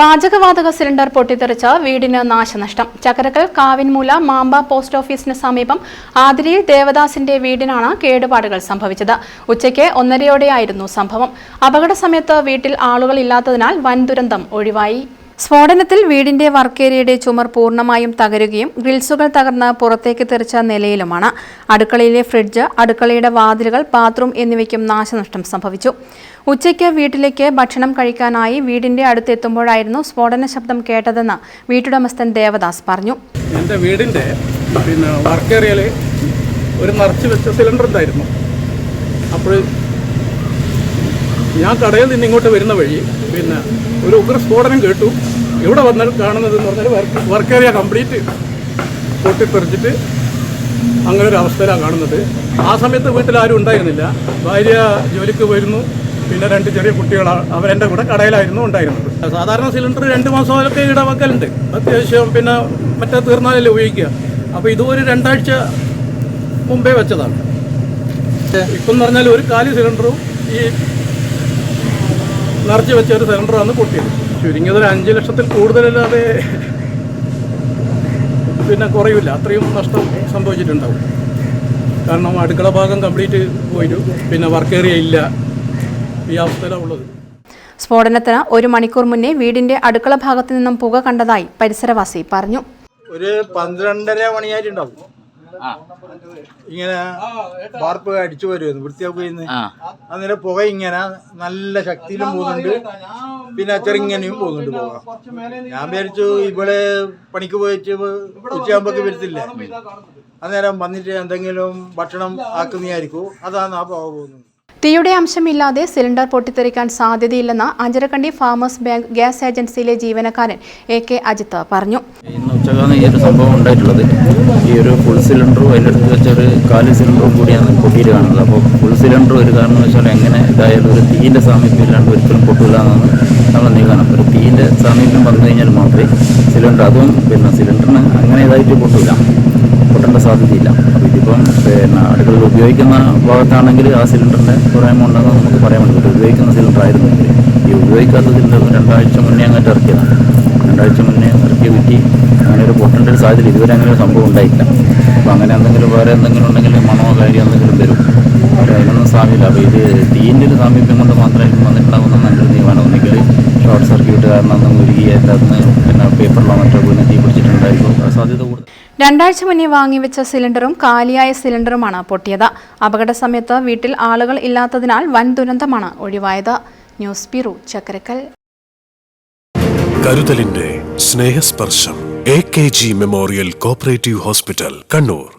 പാചകവാതക സിലിണ്ടർ പൊട്ടിത്തെറിച്ച് വീടിന് നാശനഷ്ടം. ചക്കരക്കൽ കാവിൻമൂല മാമ്പ പോസ്റ്റ് ഓഫീസിന് സമീപം ആതിരിയിൽ ദേവദാസിന്റെ വീടിനാണ് കേടുപാടുകൾ സംഭവിച്ചത്. ഉച്ചയ്ക്ക് ഒന്നരയോടെയായിരുന്നു സംഭവം. അപകട സമയത്ത് വീട്ടിൽ ആളുകൾ ഇല്ലാത്തതിനാൽ വൻ ദുരന്തം ഒഴിവായി. സ്ഫോടനത്തിൽ വീടിന്റെ വർക്കേരിയയുടെ ചുമർ പൂർണമായും തകരുകയും ഗ്രിൽസുകൾ തകർന്ന് പുറത്തേക്ക് തെറിച്ച നിലയിലുമാണ്. അടുക്കളയിലെ ഫ്രിഡ്ജ് അടുക്കളയുടെ വാതിലുകൾ ബാത്റൂം എന്നിവയ്ക്കും നാശനഷ്ടം സംഭവിച്ചു. ഉച്ചയ്ക്ക് വീട്ടിലേക്ക് ഭക്ഷണം കഴിക്കാനായി വീടിന്റെ അടുത്തെത്തുമ്പോഴായിരുന്നു സ്ഫോടന ശബ്ദം കേട്ടതെന്ന് വീട്ടുടമസ്ഥൻ ദേവദാസ് പറഞ്ഞു. എന്റെ വീടിന്റെ പിന്നെ വർക്ക് ഏരിയയിൽ ഒരു നിറച്ച് വെച്ച സിലിണ്ടർ ഉണ്ടായിരുന്നു. അപ്പോൾ ഞാൻ കടയിൽ നിന്ന് ഇങ്ങോട്ട് വരുന്ന വഴി പിന്നെ ഒരു ഉഗ്ര സ്ഫോടനം കേട്ടു. ഇവിടെ വന്നാൽ കാണുന്നത് എന്ന് പറഞ്ഞാൽ വർക്ക് വർക്ക് ഏരിയ കംപ്ലീറ്റ് പൊട്ടിത്തെറിച്ചിട്ട് അങ്ങനെ ഒരു അവസ്ഥയിലാണ് കാണുന്നത്. ആ സമയത്ത് വീട്ടിൽ ആരും ഉണ്ടായിരുന്നില്ല. ഭാര്യ ജോലിക്ക് വരുന്നു പിന്നെ രണ്ട് ചെറിയ കുട്ടികളാണ് അവരെന്റെ കൂടെ കടയിലായിരുന്നു ഉണ്ടായിരുന്നത്. സാധാരണ സിലിണ്ടർ രണ്ട് മാസമൊക്കെ ഇടവക്കലുണ്ട്. അത്യാവശ്യം പിന്നെ മറ്റേ തീർന്നാലല്ലേ ഉപയോഗിക്കുക. അപ്പോൾ ഇതും രണ്ടാഴ്ച മുമ്പേ വെച്ചതാണ്. ഇപ്പം എന്ന് പറഞ്ഞാൽ ഒരു കാലി സിലിണ്ടറും ഈ നിറച്ച് വെച്ച ഒരു സിലിണ്ടറാണ് പൊട്ടിയത്. ചുരുങ്ങിയത് ഒരു അഞ്ച് ലക്ഷത്തിൽ കൂടുതലല്ലാതെ പിന്നെ കുറയില്ല. അത്രയും നഷ്ടം സംഭവിച്ചിട്ടുണ്ടാവും. കാരണം അടുക്കള ഭാഗം കംപ്ലീറ്റ് പോയിട്ടു പിന്നെ വർക്ക് ഏരിയ ഇല്ല. ഈ അവസ്ഥയിലാണ് ഉള്ളത്. സ്ഫോടനത്തിന് ഒരു മണിക്കൂർ മുന്നേ വീടിന്റെ അടുക്കള ഭാഗത്തു നിന്നും പുക കണ്ടതായി പരിസരവാസി പറഞ്ഞു. ഒരു പന്ത്രണ്ടര മണിയായിട്ടുണ്ടാവും. ഇങ്ങനെ വാർപ്പ് അടിച്ചു വരുമായിരുന്നു വൃത്തിയാക്കുന്നു അന്നേരം പുക ഇങ്ങനെ നല്ല ശക്തിയിലും പോകുന്നുണ്ട്. പിന്നെ ചെറുങ്ങനെയും പോകുന്നുണ്ട് പുക. ഞാൻ വിചാരിച്ചു ഇവിടെ പണിക്ക് പോയിട്ട് ഉച്ചയാകുമ്പോഴേക്ക് വരുത്തില്ലേ? അന്നേരം വന്നിട്ട് എന്തെങ്കിലും ഭക്ഷണം ആക്കുന്നതായിരിക്കും. അതാണ് ആ പുക പോകുന്നത്. തീയുടെ അംശമില്ലാതെ സിലിണ്ടർ പൊട്ടിത്തെറിക്കാൻ സാധ്യതയില്ലെന്ന് അഞ്ചരക്കണ്ടി ഫാമേഴ്സ് ബാങ്ക് ഗ്യാസ് ഏജൻസിയിലെ ജീവനക്കാരൻ എ കെ അജിത്ത് പറഞ്ഞു. ഇന്ന് ഉച്ചക്കാണ് ഈ ഒരു സംഭവം ഉണ്ടായിട്ടുള്ളത്. ഈ ഒരു ഫുൾ സിലിണ്ടറും അതിന്റെ വെച്ചൊരു വെച്ച കാലി സിലിണ്ടറും കൂടിയാണ് പൊട്ടിയിട്ട് കാണുന്നത് അപ്പോൾ ഫുൾ സിലിണ്ടർ ഒരു വെച്ചാൽ എങ്ങനെ ഇതായാലും ഒരു തീയിന്റെ സാമീപ്യം ഇല്ലാണ്ട് ഒരിക്കലും പൊട്ടില്ല എന്നാണ് നമ്മൾ നിഗമനം. ഒരു തീയിന്റെ സാമീപ്യം വന്നു കഴിഞ്ഞാൽ മാത്രമേ സിലിണ്ടർ അതും പിന്നെ സിലിണ്ടറിന് അങ്ങനെ ഇതായിട്ട് പൊട്ടില്ല പൊട്ടേണ്ട സാധ്യതയില്ല. അപ്പോൾ ഇതിപ്പം അടുക്കളയിൽ ഉപയോഗിക്കുന്ന ഭാഗത്താണെങ്കിൽ ആ സിലിണ്ടറിന്റെ കുറേ എമൗണ്ട് ഉണ്ടെന്ന് നമുക്ക് പറയാൻ പറ്റും ഉപയോഗിക്കുന്ന സിലിണ്ടർ ആയിരുന്നെങ്കിൽ ഈ ഉപയോഗിക്കാത്ത സിലിണ്ടർ രണ്ടാഴ്ച മുന്നേ അങ്ങോട്ട് ഇറക്കിയതാണ്. രണ്ടാഴ്ച മുന്നേ ഇറക്കിയ വിറ്റി അങ്ങനെ ഒരു പൊട്ടേണ്ട ഒരു സാഹചര്യം ഇതുവരെ അങ്ങനെ ഒരു സംഭവം ഉണ്ടായില്ല അപ്പോൾ അങ്ങനെ എന്തെങ്കിലും വേറെ എന്തെങ്കിലും ഉണ്ടെങ്കിൽ മണോ കാര്യം എന്തെങ്കിലും വരും. അതിനൊന്നും സാമ്യമില്ല അപ്പോൾ ഇത് തീന്റെ ഒരു സാമീപ്യം കൊണ്ട് മാത്രമായിരിക്കും വന്നിട്ടുണ്ടാകുന്ന നല്ലൊരു നിയമമാണ്. ഒന്നിക്കൽ ഷോർട്ട് സർക്യൂട്ട് കാരണം ഉരുകി അതിന്റെ അകത്ത് പിന്നെ പേപ്പറിലോ മറ്റോ പിന്നെ തീ പിടിച്ചിട്ടുണ്ടായിരിക്കും സാധ്യത കൂടുതൽ. രണ്ടാഴ്ച മുന്നേ വാങ്ങിവെച്ച സിലിണ്ടറും കാലിയായ സിലിണ്ടറുമാണ് പൊട്ടിയത്. അപകട സമയത്ത് വീട്ടിൽ ആളുകൾ ഇല്ലാത്തതിനാൽ വൻ ദുരന്തമാണ് ഒഴിവായത്. ന്യൂസ് ബ്യൂറോ ചക്കരക്കൽ കരുതലിന്റെ സ്നേഹസ്പർശം A K G memorial cooperative hospital Kannur.